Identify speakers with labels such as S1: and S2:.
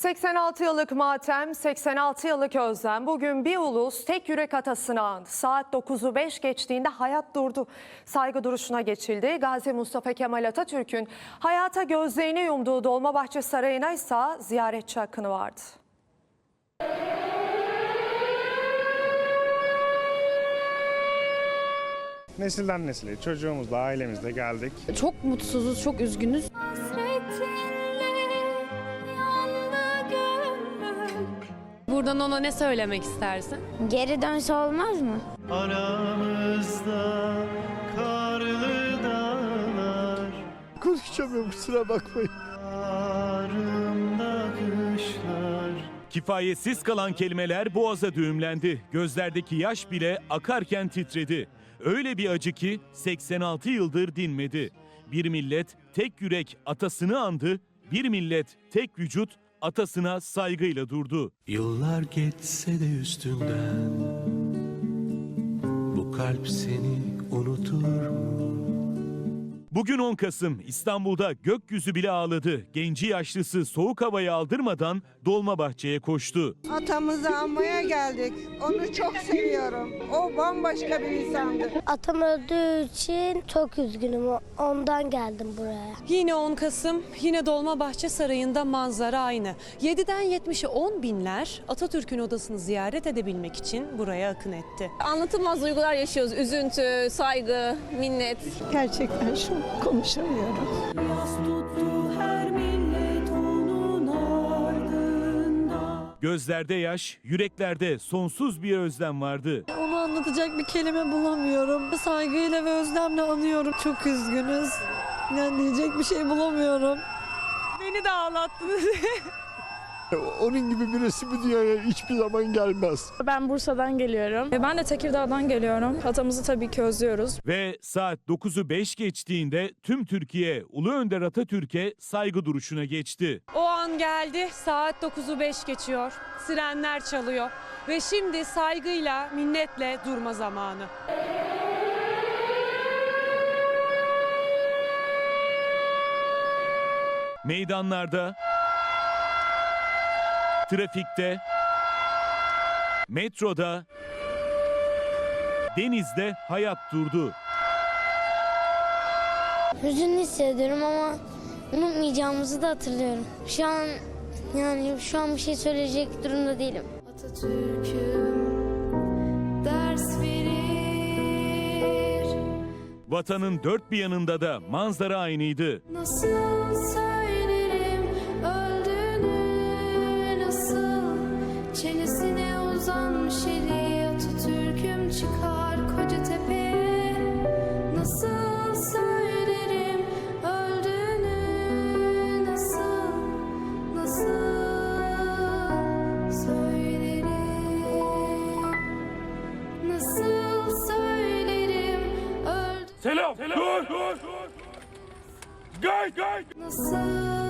S1: 86 yıllık matem, 86 yıllık özlem. Bugün bir ulus tek yürek atasını andı. Saat 9'u 5 geçtiğinde hayat durdu. Saygı duruşuna geçildi. Gazi Mustafa Kemal Atatürk'ün hayata gözlerini yumduğu Dolmabahçe Sarayı'na ise ziyaretçi hakkını vardı.
S2: Nesilden nesile çocuğumuzla ailemizle geldik.
S3: Çok mutsuzuz, çok üzgünüz. Buradan ona ne söylemek istersin?
S4: Geri dönse olmaz mı?
S5: Aramızda karlı dağlar
S6: Konuşamıyorum kusura bakmayın.
S5: Ağrımda kışlar
S7: Kifayetsiz kalan kelimeler boğaza düğümlendi. Gözlerdeki yaş bile akarken titredi. Öyle bir acı ki 86 yıldır dinmedi. Bir millet tek yürek atasını andı, bir millet tek vücut atasına saygıyla durdu.
S5: Yıllar geçse de üstünden Bu kalp seni unutur mu?
S7: Bugün 10 Kasım İstanbul'da gökyüzü bile ağladı. Genci yaşlısı soğuk havayı aldırmadan Dolmabahçe'ye koştu.
S8: Atamızı anmaya geldik. Onu çok seviyorum. O bambaşka bir insandı.
S4: Atam öldüğü için çok üzgünüm. Ondan geldim buraya.
S9: Yine 10 Kasım, yine Dolmabahçe Sarayı'nda manzara aynı. 7'den 70'e 10 binler Atatürk'ün odasını ziyaret edebilmek için buraya akın etti.
S3: Anlatılmaz duygular yaşıyoruz. Üzüntü, saygı, minnet.
S8: Gerçekten şu konuşamıyorum.
S7: Gözlerde yaş, yüreklerde sonsuz bir özlem vardı.
S10: Onu anlatacak bir kelime bulamıyorum. Saygıyla ve özlemle anıyorum. Çok üzgünüz. Yani diyecek bir şey bulamıyorum.
S3: Beni de ağlattınız.
S6: Onun gibi birisi bu dünyaya hiçbir zaman gelmez.
S10: Ben Bursa'dan geliyorum. Ben de Tekirdağ'dan geliyorum. Atamızı tabii ki özlüyoruz.
S7: Ve saat 9'u 5 geçtiğinde tüm Türkiye Ulu Önder Atatürk'e saygı duruşuna geçti.
S9: O an geldi, saat 9'u 5 geçiyor, sirenler çalıyor ve şimdi saygıyla, minnetle durma zamanı.
S7: Meydanlarda, trafikte, metroda, denizde hayat durdu.
S4: Hüzünlü hissediyorum ama unutmayacağımızı da hatırlıyorum. Şu an yani şu an bir şey söyleyecek durumda değilim.
S7: Vatanın dört bir yanında da manzara aynıydı.
S4: Nasıl öldüğünü
S7: Selam, dur, dur. Gay, gay.
S4: Nasıl